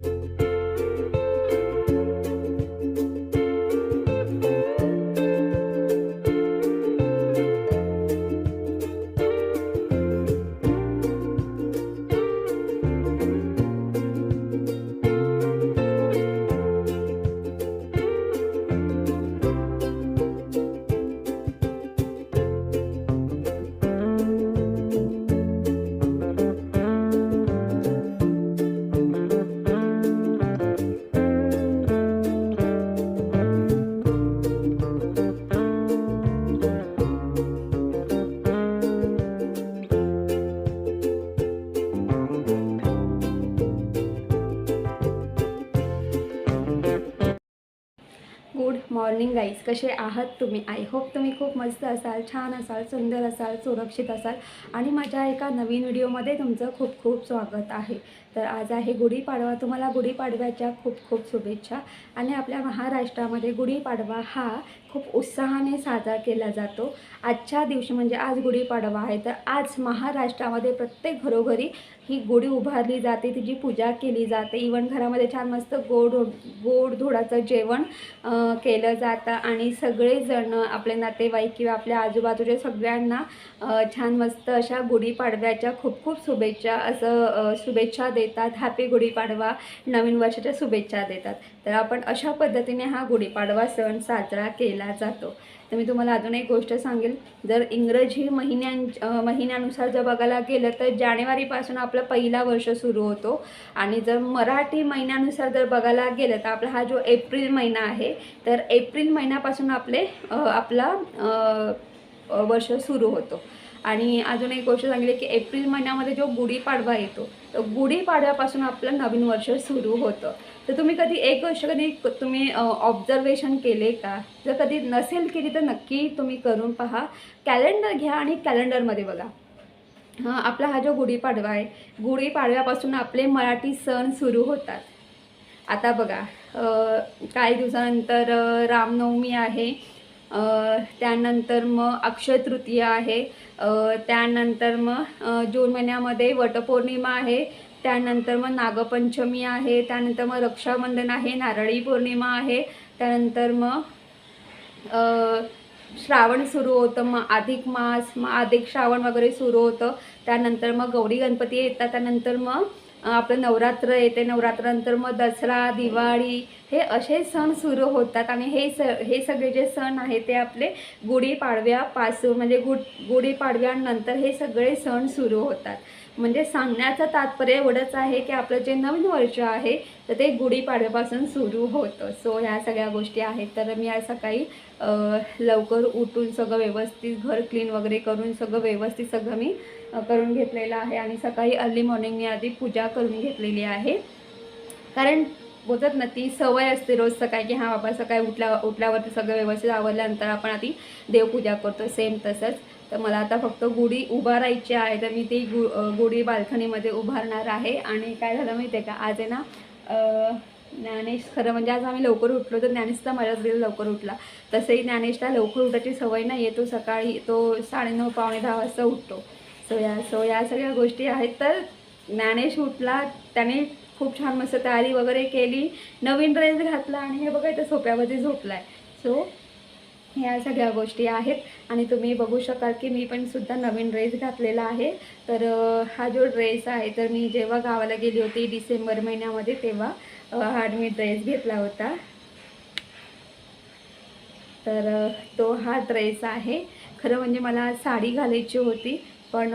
Good morning guys कसे आहात तुम्ही? आय होप तुम्ही खूप मस्त असाल छान असाल सुंदर असाल सुरक्षित असाल. आणि माझ्या एका नवीन व्हिडिओमध्ये तुमचं खूप खूप स्वागत आहे. तर आज आहे गुढीपाडवा. तुम्हाला गुढीपाडव्याच्या खूप खूप शुभेच्छा. आणि आपल्या महाराष्ट्रामध्ये गुढीपाडवा हा खूप उत्साहाने साजरा केला जातो. आजच्या दिवशी म्हणजे आज गुढीपाडवा आहे. तर आज महाराष्ट्रामध्ये प्रत्येक घरोघरी ही गुढी उभारली जाते. तिची पूजा केली जाते. इवन घरामध्ये छान मस्त गोड गोड धोडाचं जेवण केलं जातं. आणि सगळेजण आपले नातेवाईक किंवा आपल्या आजूबाजूच्या सगळ्यांना छान मस्त अशा गुढीपाडव्याच्या खूप खूप शुभेच्छा असं शुभेच्छा देतात. हॅपी गुढीपाडवा नवीन वर्षाच्या शुभेच्छा देतात. तर आपण अशा पद्धतीने हा गुढीपाडवा सण साजरा केला जातो. तर मी तुम्हाला अजून एक गोष्ट सांगेल. जर इंग्रजी महिन्यां महिन्यानुसार जर बघायला गेलं तर जानेवारीपासून आपला पहिला वर्ष सुरू होतो. आणि जर मराठी महिन्यानुसार जर बघायला गेलं तर आपला हा जो एप्रिल महिना आहे तर एप्रिल महिन्यापासून आपले आपला वर्ष सुरू होतो. आणि अजून एक गोष्ट सांगितली की एप्रिल महिन्यामध्ये जो गुढीपाडवा येतो तर गुढीपाडव्यापासून आपलं नवीन वर्ष सुरू होतं. तर तुम्ही कधी एक गोष्ट कधी तुम्ही ऑब्झर्वेशन केले का? जर कधी नसेल केली तर नक्की तुम्ही करून पहा. कॅलेंडर घ्या आणि कॅलेंडरमध्ये बघा. आपला हा जो गुढीपाडवा आहे गुढीपाडव्यापासून आपले मराठी सण सुरू होतात. आता बघा काही दिवसानंतर रामनवमी आहे. त्यानंतर मग अक्षय तृतीया आहे. त्यानंतर मग जून महिन्यामध्ये वटपौर्णिमा आहे. त्यानंतर मग नागपंचमी आहे त्यानंतर मग रक्षाबंधन आहे नारळी पौर्णिमा आहे त्यानंतर मग श्रावण सुरू होतं मग अधिक मास मग अधिक श्रावण वगैरे सुरू होतं त्यानंतर मग गौरी गणपती येतात त्यानंतर मग आपलं नवरात्र येते नवरात्रानंतर मग दसरा दिवाळी हे असे सण सुरू होतात आणि हे स हे सगळे जे सण आहेत ते आपले गुढीपाडव्यापासून म्हणजे गुढ गुढीपाडव्यानंतर हे सगळे सण सुरू होतात. म्हणजे सांगण्याचं तात्पर्य एवढंच आहे की आपलं जे नवीन वर्ष आहे तर ते गुढीपाडव्यापासून सुरू होतं. सो ह्या सगळ्या गोष्टी आहेत. तर मी आज सकाळी लवकर उठून सगळं व्यवस्थित घर क्लीन वगैरे करून सगळं व्यवस्थित सगळं मी करून घेतलेलं आहे. आणि सकाळी अर्ली मॉर्निंग मी आधी पूजा करून घेतलेली आहे. कारण बोलतात ना ती सवय असते रोज सकाळी की हां बाबा सकाळी उठल्या उठल्यावरती सगळं व्यवस्थित आवडल्यानंतर आपण आधी देवपूजा करतो सेम तसंच. तर मला आता फक्त गुढी उभारायची आहे तर मी ती गु गुढी बाल्कनीमध्ये उभारणार आहे. आणि काय झालं माहिती आहे का? आज आहे ना ज्ञानेश खरं म्हणजे आज आम्ही लवकर उठलो तर ज्ञानेशचा मजाच गेलं लवकर उठला. तसंही ज्ञानेशला लवकर उठायची सवय नाही आहे तो सकाळी तो साडेनऊ पावणे दहा वाजता उठतो. सो या सो या सगळ्या गोष्टी आहेत. तर ज्ञानेश उठला त्याने खूप छान मस्त तयारी वगैरे केली. नवीन ड्रेस घातला आणि हे बघा इथं सोप्यामध्ये झोपला आहे सो ह्या सगळ्या गोष्टी आहेत. आणि तुम्ही बघू शकाल की मी पण सुद्धा नवीन ड्रेस घातलेला आहे. तर हा जो ड्रेस आहे तर मी जेव्हा गावाला गेली होती डिसेंबर महिन्यामध्ये तेव्हा अ, हा मी ड्रेस घेतला होता. तर तो हा ड्रेस आहे. खरं म्हणजे मला साडी घालायची होती. पण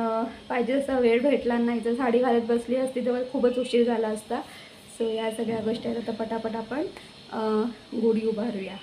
पाहिजे असा वेळ भेटला नाही. जर साडी घालत बसली असती तर खूपच उशीर झाला असता. सो या सगळ्या गोष्टी आता पटापट आपण गुढी उभारूया.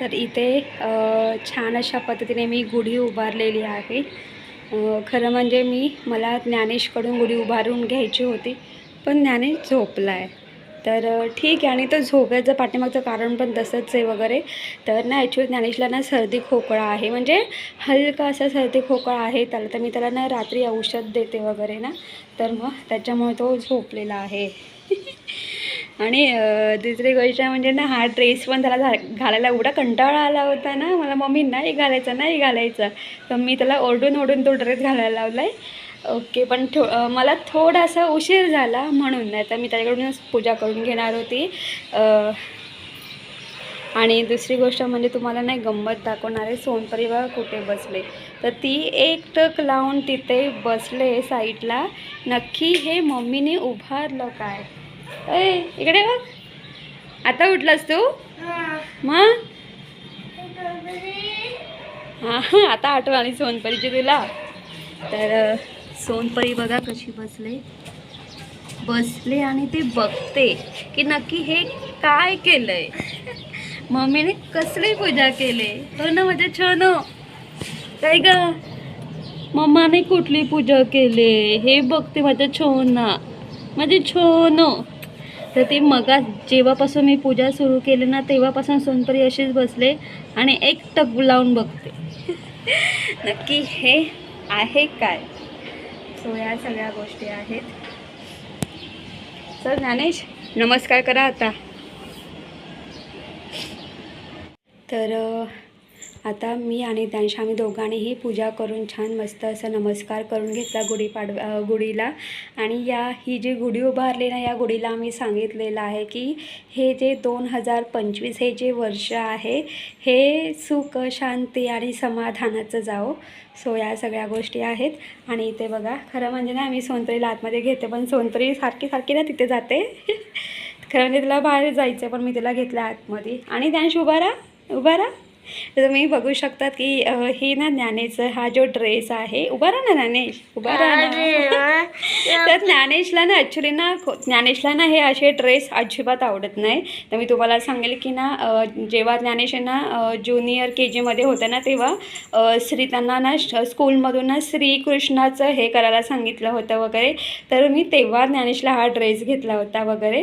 तर इथे छान अशा पद्धतीने मी गुढी उभारलेली आहे. खरं म्हणजे मी मला ज्ञानेशकडून गुढी उभारून घ्यायची होती पण ज्ञानेश झोपला आहे तर ठीक आहे आणि तो झोपायचं पाठीमागचं कारण पण तसंच आहे वगैरे. तर ना ॲक्च्युली ज्ञानेशला ना सर्दी खोकळा आहे. म्हणजे हलका असा सर्दी खोकळा आहे त्याला तर मी त्याला ना रात्री औषध देते वगैरे ना. तर मग त्याच्यामुळे तो झोपलेला आहे. आणि दुसरी गोष्ट म्हणजे ना हा ड्रेस पण त्याला घालायला एवढा कंटाळा आला होता ना. मला मम्मी नाही घालायचा नाही घालायचा. तर मी त्याला ओरडून ओरडून तो ड्रेस घालायला लावला आहे ओके पण थो मला थोडासा उशीर झाला म्हणून. नाही तर मी त्याच्याकडूनच पूजा करून घेणार होती. आणि दुसरी गोष्ट म्हणजे तुम्हाला नाही गंमत दाखवणारे सोनपरिवार सोनपरी बघा कुठे बसले? तर ती एक टक लावून तिथे बसले साईडला. नक्की हे मम्मीने उभारलं काय? अय इकडे बघ. आता उठलास तू? मग? हां हां आता आठवण आली सोनपरीची तुला. तर सोनपरी बघा कशी बसले. बसले आणि ते बघते की नक्की हे काय केलंय. मम्मीने कसली पूजा केली? हो ना माझ्या छान. काय ग? मम्माने कुठली पूजा केली? हे बघते माझ्या छोना माझे छोन. तर ते मगा जेव्हापासून मी पूजा सुरू केली ना तेव्हापासून सोनपरी अशीच बसले आणि एक टक लावून बघते. नक्की हे आहे काय? सो या सगळ्या गोष्टी आहेत. सर ज्ञानेश नमस्कार करा आता. तर आता मी आणि त्यांश आम्ही दोघांनीही पूजा करून छान मस्त असं नमस्कार करून घेतला गुढी पाड गुढीला. आणि या ही जी गुढी उभारली ना या गुढीला आम्ही सांगितलेलं आहे की हे जे दोन हजार पंचवीस हे जे वर्ष आहे हे सुख शांती आणि समाधानाचं जाओ सो या सगळ्या गोष्टी आहेत. आणि इथे बघा खरं म्हणजे ना आम्ही सोनतरीला आतमध्ये घेते पण सोनतरी सारखी सारखी ना तिथे जाते. खरं म्हणजे तिला बाहेर जायचं पण मी तिला घेतलं आतमध्ये. आणि ज्ञानश उभा राहा उभा राहा. तर तुम्ही बघू शकतात की ही ना ज्ञानेचं हा जो ड्रेस आहे उभा राहा ना ज्ञानेश उभा राहा तर ज्ञानेशला ना ॲक्च्युली ना ज्ञानेशला ना हे असे ड्रेस अजिबात आवडत नाही. तर मी तुम्हाला सांगेल की ना जेव्हा ज्ञानेश ना ज्युनियर के जीमध्ये होतं ना तेव्हा श्री त्यांना ना स्कूलमधून ना श्रीकृष्णाचं हे करायला सांगितलं होतं वगैरे. तर मी तेव्हा ज्ञानेशला हा ड्रेस घेतला होता वगैरे.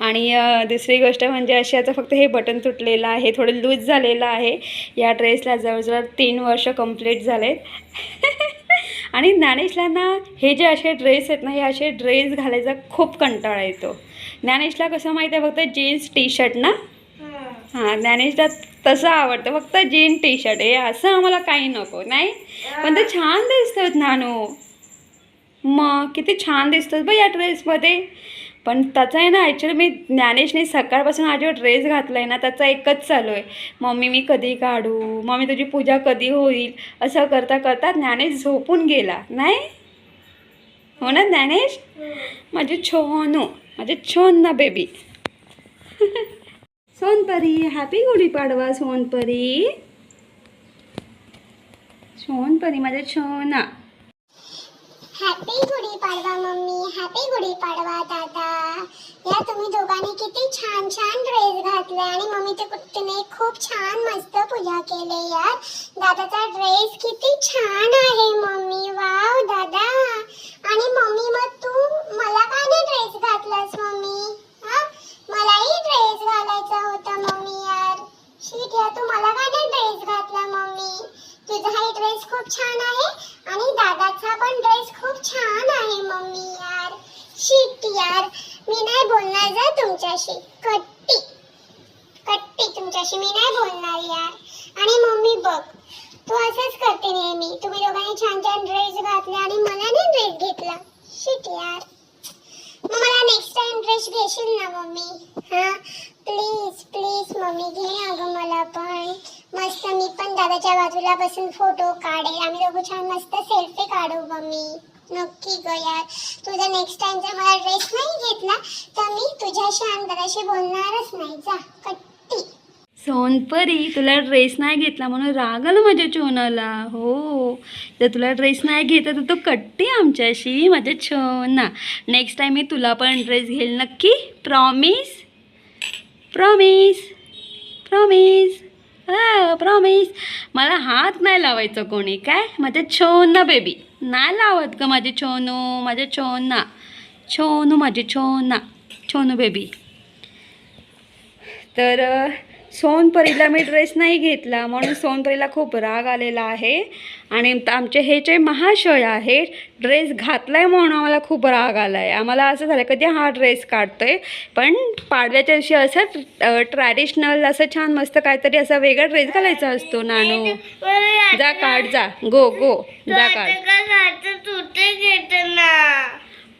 आणि दुसरी गोष्ट म्हणजे अशी आता फक्त हे बटन तुटलेलं आहे थोडं लूज झालेलं आहे. या ड्रेसला जवळजवळ तीन वर्ष कंप्लीट झालेत. आणि ज्ञानेशला ना हे जे असे ड्रेस आहेत ना हे असे ड्रेस घालायचा खूप कंटाळा येतो. ज्ञानेशला कसं माहिती आहे फक्त जीन्स टी शर्ट ना? हां. ज्ञानेशला तसं आवडतं फक्त जीन टी शर्ट हे असं आम्हाला काही नको नाही? पण ते छान दिसतात नानू. मग किती छान दिसतात बघ या ड्रेसमध्ये. पण त्याचा आहे ना ॲक्च्युली मी ज्ञानेशने सकाळपासून हा जो ड्रेस घातला आहे ना त्याचा एकच चालू आहे. मम्मी मी कधी काढू? मम्मी तुझी पूजा कधी होईल? असं करता करता ज्ञानेश झोपून गेला. नाही? हो ना ज्ञानेश? माझे छोनू माझे छोन ना बेबी. सोनपरी हॅपी गुढीपाडवा सोनपरी. सोनपरी माझ्या छोना happy Gudhi Padwa mummy happy Gudhi Padwa दादा या तुम्ही दोघांनी किती छान छान ड्रेस घातले आणि मम्मी ते तिने खूप छान मस्त पूजा केली यार. दादाचा ड्रेस किती छान आहे मम्मी वाव दादा आणि मम्मी मग तू मला का नाही ड्रेस घातलास मम्मी हा मलाही ड्रेस घालायचा होता मम्मी यार शीट या तू मला का नाही ड्रेस घातला मम्मी तुझा हा ड्रेस खूप छान आहे आणि दादाचा पण ड्रेस खूप छान आहे मम्मी यार शिट यार मी नाही बोलणार जा तुमच्याशी कट्टी कट्टी तुमच्याशी मी नाही बोलणार यार आणि मम्मी बघ तू असंच करते नेहमी तुम्ही दोघांनी छान छान ड्रेस घातले आणि मला नाही ड्रेस घेतला शिट यार मग मला नेक्स्ट टाइम ड्रेस घेशील ना मम्मी हा प्लीज प्लीज मम्मी घे अगं मला पण मस्त मी पण दादाच्या बाजूला बसून फोटो काढेल आम्ही दोघं छान मस्त सेल्फी काढू मम्मी नक्की ग यार. तुझा नेक्स्ट टाइम जर मला ड्रेस नाही घेतला तर मी तुझ्याशी आणि बोलणारच नाही. जा कट्टी. सोनपरी तुला ड्रेस नाही घेतला म्हणून राग आला माझ्या चोनाला. हो. तर तुला ड्रेस नाही घेतला तर तू कट्टी आमच्याशी माझ्या छोना नेक्स्ट टाईम मी तुला पण ड्रेस घेईल नक्की. प्रॉमिस प्रॉमिस प्रॉमिस प्रॉमिस मला हात नाही लावायचं कोणी काय? माझ्या छोना बेबी नाही लावत ग माझे छोनू माझे छोना छोनू माझे छोना छोनू बेबी तर सोनपरीला मी ड्रेस नाही घेतला म्हणून सोनपरीला खूप राग आलेला आहे. आणि आमचे हे जे महाशय आहेत ड्रेस घातलाय म्हणून आम्हाला खूप राग आला आहे आम्हाला असं झालं कधी हा ड्रेस काढतोय? पण पाडव्याच्या दिवशी असं ट्रॅडिशनल असं छान मस्त काहीतरी असा वेगळा ड्रेस घालायचा असतो नानू. जा काढ जा. गो गो जा काढ.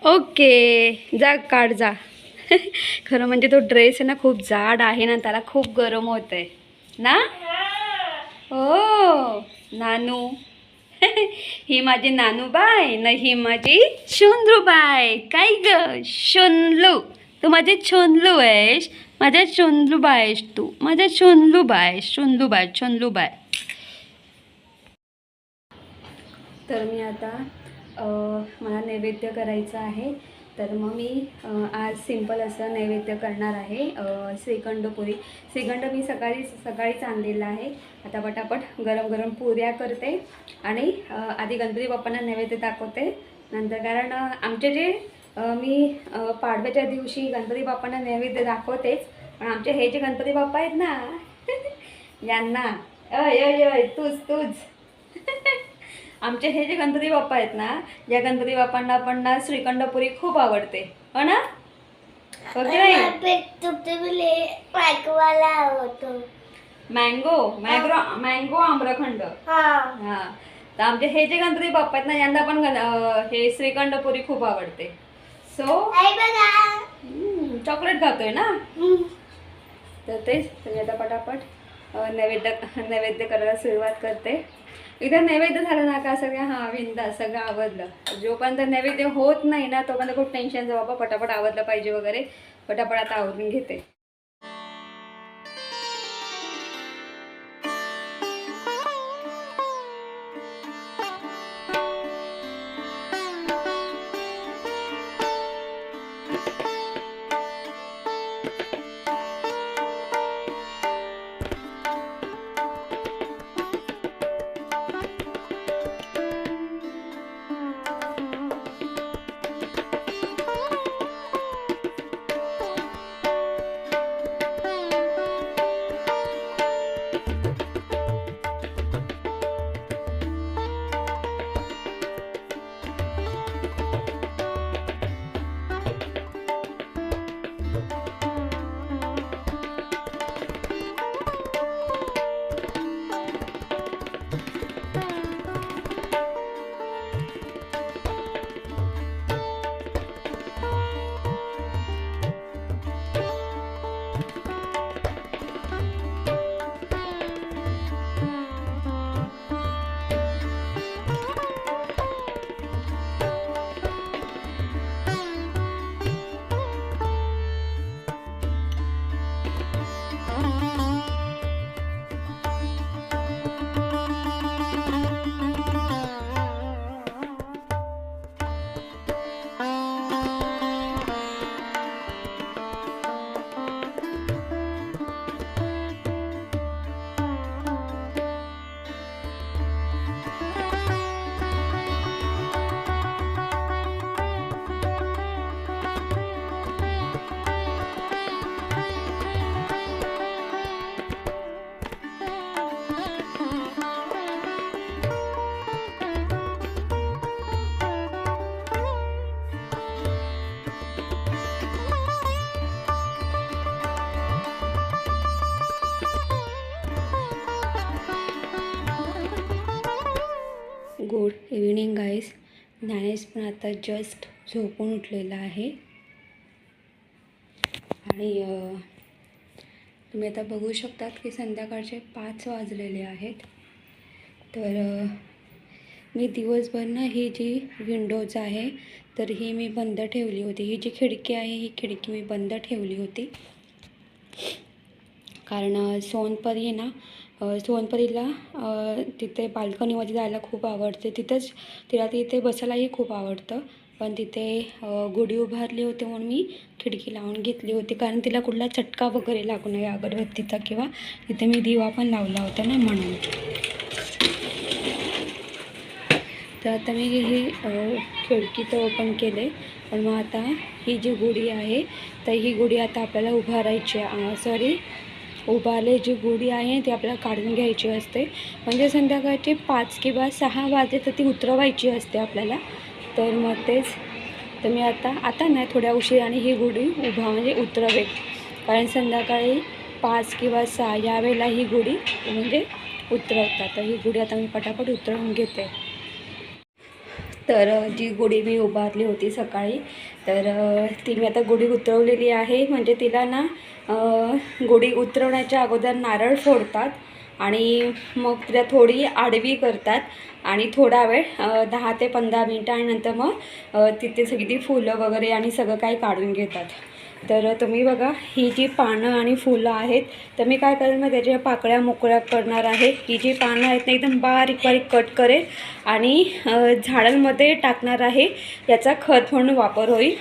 ओके जा काढ जा. खरं म्हणजे तो ड्रेस आहे ना खूप जाड आहे ना त्याला खूप गरम होत आहे ना? हो नानू. ही माझी नानूबाय ना ही माझी शोंद्रूबाई. काय ग? शोनलू तू माझे छोनलू आहेस. माझ्या शोनलूबाई आहेस तू. माझ्या शोनलूबाई शोनलूबाय शोनलूबाई तर मी आता मला नैवेद्य करायचं आहे. तर मग मी आज सिंपल असं नैवेद्य करणार आहे. श्रीखंड पुरी श्रीखंड मी सकाळी सकाळीच आणलेलं आहे. आता पटापट गरम गरम पुऱ्या करते आणि आधी गणपती बाप्पांना नैवेद्य दाखवते. नंतर कारण आमचे जे मी पाडव्याच्या दिवशी गणपती बाप्पांना नैवेद्य दाखवतेच. पण आमचे हे जे गणपती बाप्पा आहेत ना यांना अय अय तूच तूच. आमचे हे जे गणपती बाप्पा आहेत ना या गणपती बाप्पांना पण ना श्रीखंडपुरी खूप आवडते. हो ना? हो की नाही? पायकवाला होतो. मँगो मँग्रो मँगो आम्रखंड. हा. हा. तर आमचे हे जे गणपती बाप्पा आहेत ना यांना पण हे श्रीखंडपुरी खूप आवडते. सो चॉकलेट खातोय ना. तर तेच आता पटापट नैवेद्य नैवेद्य करायला सुरुवात करते. इथं नैवेद्य झालं ना का सगळ्या हां विंदा सगळं आवडलं जोपर्यंत नैवेद्य होत नाही ना तोपर्यंत खूप टेन्शनचं बाबा पटापट आवडलं पाहिजे वगैरे. पटापट आता आवरून घेते. ज्ञानेश पण आता जस्ट झोपून उठलेला आहे. आणि तुम्ही आता बघू शकतात की संध्याकाळचे पाच वाजलेले आहेत. तर मी दिवसभर ना ही जी विंडोज आहे तर ही मी बंद ठेवली होती. ही जी खिडकी आहे ही खिडकी मी बंद ठेवली होती. कारण सोनपरी आहे ना सोनपरीला तिथे बाल्कनीमध्ये जायला खूप आवडते. तिथंच तिला तिथे बसायलाही खूप आवडतं. पण तिथे गुढी उभारली होती म्हणून मी खिडकी लावून घेतली होती. कारण तिला कुठला चटका वगैरे लागू नये अगरबत्तीचा किंवा तिथे मी दिवा पण लावला होता ना म्हणून. तर आता मी ही खिडकी तर ओपन केले. पण मग आता ही जी गुढी आहे तर ही गुढी आता आपल्याला उभारायची सॉरी उभारले जी गुढी आहे ती आपल्याला काढून घ्यायची असते. म्हणजे संध्याकाळचे पाच किंवा सहा वाजे तर ती उतरवायची असते आपल्याला. तर मग तेच. तर मी आता आता नाही थोड्या उशिराने ही गुढी उभा म्हणजे उतरवेल. कारण संध्याकाळी पाच किंवा सहा यावेळेला ही गुढी म्हणजे उतरवतात. तर ही गुढी आता मी पटापट उतरवून घेते. तर जी गुढी मी उभारली होती सकाळी तर ती मी आता गुढी उतरवलेली आहे. म्हणजे तिला ना गुढी उतरवण्याच्या अगोदर नारळ फोडतात आणि मग तिला थोडी आडवी करतात आणि थोडा वेळ दहा ते पंधरा मिनटं आणि नंतर मग तिथे सगळी ती फुलं वगैरे आणि सगळं काही काढून घेतात. तर तुम्ही बघा ही जी पानं आणि फुलं आहेत तर मी काय करेन मग त्याच्या पाकळ्या मोकळ्या करणार आहे ही जी पानं आहेत ना एकदम बारीक बारीक कट करेल आणि झाडांमध्ये टाकणार आहे. याचा खत म्हणून वापर होईल.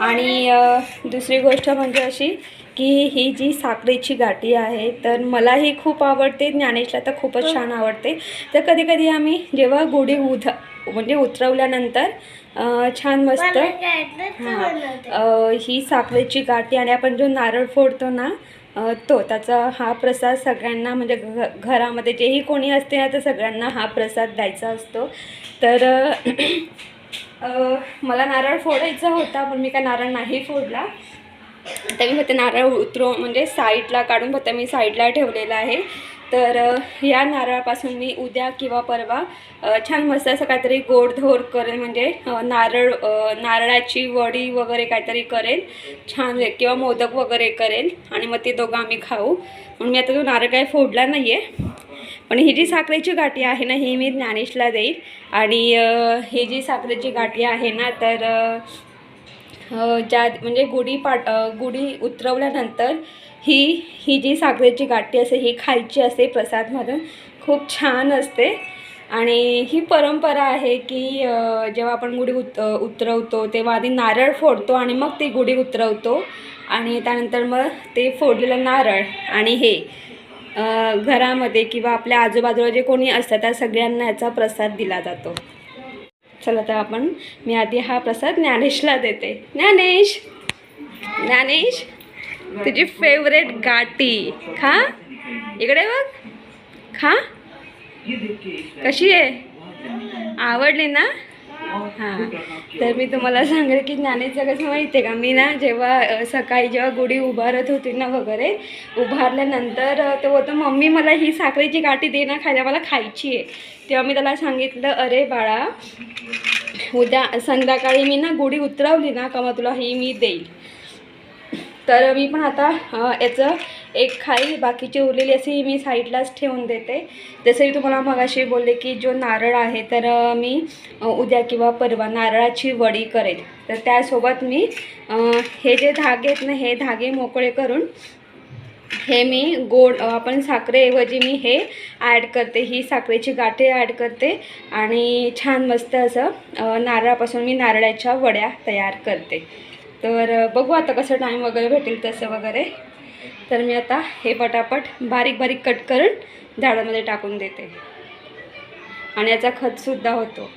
आणि दुसरी गोष्ट म्हणजे अशी की ही जी साखरेची गाठी आहे तर मला ही खूप आवडते. ज्ञानेशला तर खूपच छान आवडते. तर कधी कधी आम्ही जेव्हा गुढी उध म्हणजे उतरवल्यानंतर छान मस्त. हां. अ, ही साखरेची गाठी आणि आपण जो नारळ फोडतो ना तो त्याचा हा प्रसाद सगळ्यांना म्हणजे घ घरामध्ये जेही कोणी असते ना तर सगळ्यांना हा प्रसाद द्यायचा असतो. तर मला नारळ फोडायचा होता पण मी काय नारळ नाही फोडला. तर मी फक्त नारळ उतरवून म्हणजे साईडला काढून फक्त मी साईडला ठेवलेला आहे. तर या नारळापासून मी उद्या किंवा परवा छान मस्त असं काहीतरी गोडधोड करेन म्हणजे नारळ नारळाची वडी वगैरे काहीतरी करेल छान किंवा मोदक वगैरे करेल आणि मग ते दोघं आम्ही खाऊ. म्हणून मी आता तो नारळ काही फोडला नाही आहे पण ही जी साखरेची गाठी आहे ना ही मी ज्ञानेशला देईल. आणि ही जी साखरेची गाठी आहे ना तर ज्या म्हणजे गुढी पाट गुढी उतरवल्यानंतर ही ही जी साखरेची गाठी असते ही खायची असते प्रसाद म्हणून खूप छान असते. आणि ही परंपरा आहे की जेव्हा आपण गुढी उत उतरवतो तेव्हा आधी नारळ फोडतो आणि मग ती गुढी उतरवतो. आणि त्यानंतर मग ते फोडलेलं नारळ आणि हे घरामध्ये किंवा आपल्या आजूबाजूला जे कोणी असतात त्या सगळ्यांना याचा प्रसाद दिला जातो. चला तर आपण मी आधी हा प्रसाद ज्ञानेशला देते. ज्ञानेश! ज्ञानेश! तुझी फेवरेट गाठी. खा. इकडे बघ. खा. कशी आहे? आवडली ना? हां. तर मी तुम्हाला सांगेल की ज्ञानेचं कसं माहिती आहे का? मी ना जेव्हा सकाळी जेव्हा गुढी उभारत होती ना वगैरे उभारल्यानंतर अ, तो होतं मम्मी मला ही साखरेची गाठी दे ना खायला मला खायची आहे. तेव्हा मी त्याला सांगितलं अरे बाळा उद्या संध्याकाळी मी ना गुढी उतरवली ना का मग तुला ही मी देईल. तर मी पण आता याचं एक खाई बाकीची उरलेली अशी मी साईडलाच ठेवून देते. जसं मी तुम्हाला मगाशी बोलले की जो नारळ आहे तर मी उद्या किंवा परवा नारळाची वडी करेल. तर त्यासोबत मी हे जे धागे आहेत ना हे धागे मोकळे करून हे मी गोड आपण साखरेऐवजी मी हे ॲड करते. ही साखरेची गाठी ॲड करते आणि छान मस्त असं नारळापासून मी नारळाच्या वड्या तयार करते. तर बघू आता कसं टाईम वगैरे भेटेल तसं वगैरे. तर मी आता हे पटापट बारीक बारीक कट करून झाडामध्ये टाकून देते. आणि याचा खतसुद्धा होतो.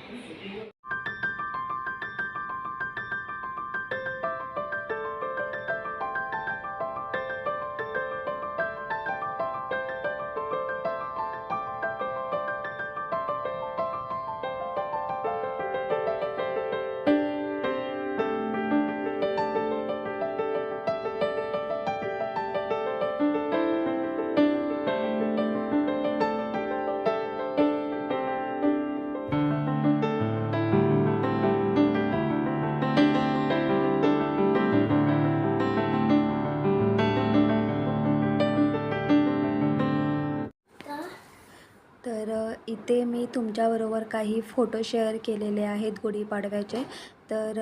तर इथे मी तुमच्याबरोबर काही फोटो शेअर केलेले आहेत गुढीपाडव्याचे. तर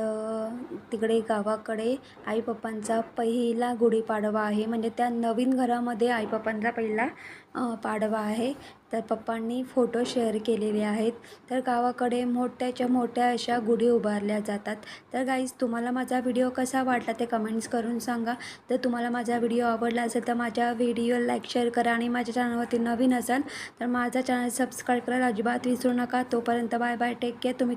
तिकडे गावाकडे आई पप्पांचा पहिला गुढीपाडवा आहे. म्हणजे त्या नवीन घरामध्ये आई पप्पांचा पहिला पाडवा आहे. तर पप्पांनी फोटो शेअर केलेले आहेत. तर गावाकडे मोठ्याच्या मोठ्या अशा गुढी उभारल्या जातात. तर गाईज तुम्हाला माझा व्हिडिओ कसा वाटला ते कमेंट्स करून सांगा. तर तुम्हाला माझा व्हिडिओ आवडला असेल तर माझ्या व्हिडिओ लाईक शेअर करा आणि माझ्या चॅनलवरती नवीन असाल तर माझा चॅनल सबस्क्राईब करायला अजिबात विसरू नका. तोपर्यंत बाय बाय टेक केअर. तुम्ही